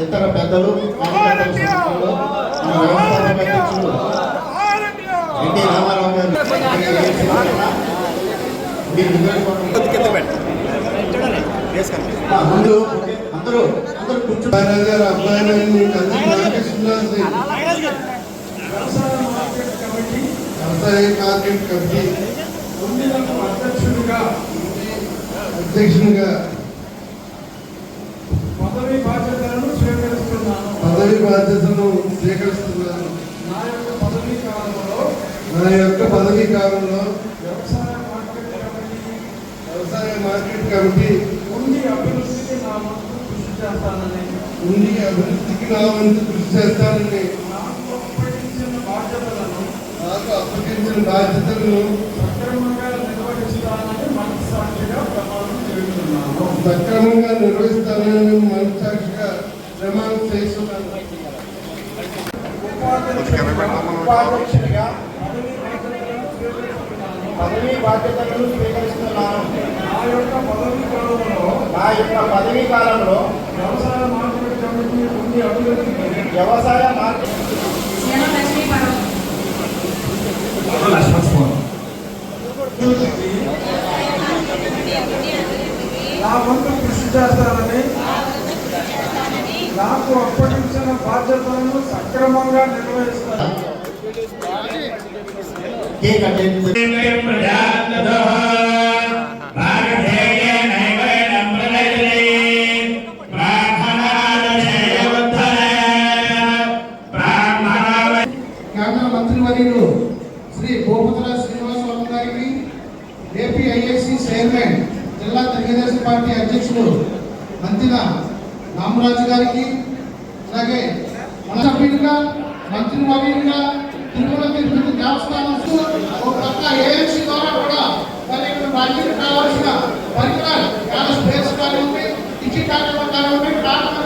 ఇతర పెద్దలు కార్యకర్తల సమక్షంలో మన వ్యవస్థాపక ఎన్టీ రామారావు గారు ముందు అందరూ అందరూ కూర్చో గారు వ్యవసాయ మార్కెట్ కమిటీ. అధ్యక్షుడిగా అధ్యక్షునిగా పదవి బాధ్యతలను స్వీకరిస్తున్నాను పదవి బాధ్యతను స్వీకరిస్తున్నాను నా యొక్క పదవీ కాలంలో నా యొక్క పదవీ కాలంలో వ్యవసాయ మార్కెట్ కమిటీ వ్యవసాయ మార్కెట్ కమిటీ ఉండి అభివృద్ధికి నా వంతు కృషి చేస్తానని. ఉండి అభివృద్ధికి నా వంతు కృషి చేస్తానని. నాకు అప్పగించిన బాధ్యతలను నాకు అప్పగించిన బాధ్యతలను సక్రమంగా నిర్వహిస్తానని మనస్సాక్షిగా ప్రమాణం చేస్తున్నాను. సక్రమంగా నిర్వహిస్తానని మనసాక్షిగా ప్రమాణం చేస్తున్నాను ఉపాధ్యక్షుడిగా పదవీ బాధ్యతలను స్వీకరిస్తున్నాను నా యొక్క పదవీ కాలంలో నా యొక్క పదవీ కాలంలో వ్యవసాయ మార్కెట్ కమిటీ వ్యవసాయ మార్కెట్ నా వంతు కృషి చేస్తానని నాకు అప్పగించిన బాధ్యతలను సక్రమంగా నిర్వహిస్తాను కేక్ అటెండ్ కేంద్ర మంత్రివర్యులు శ్రీ భూపతుల శ్రీనివాసరావు గారికి ఏపీ ఐఏసీ చైర్మన్ జిల్లా తెలుగుదేశం పార్టీ అధ్యక్షులు మంతిన రామరాజు గారికి అలాగే మన సభ్యుడిగా మంత్రివర్యులుగా తిరుమల తిరుపతి దేవస్థానం ఒక పక్క ఏఎంసీ ద్వారా కూడా మరి ఇక్కడ రాజ్యానికి కావాల్సిన పరికరాలు చాలా స్పేస్ కానివ్వండి టికెట్ కార్యక్రమం కానివ్వండి ప్రార్థన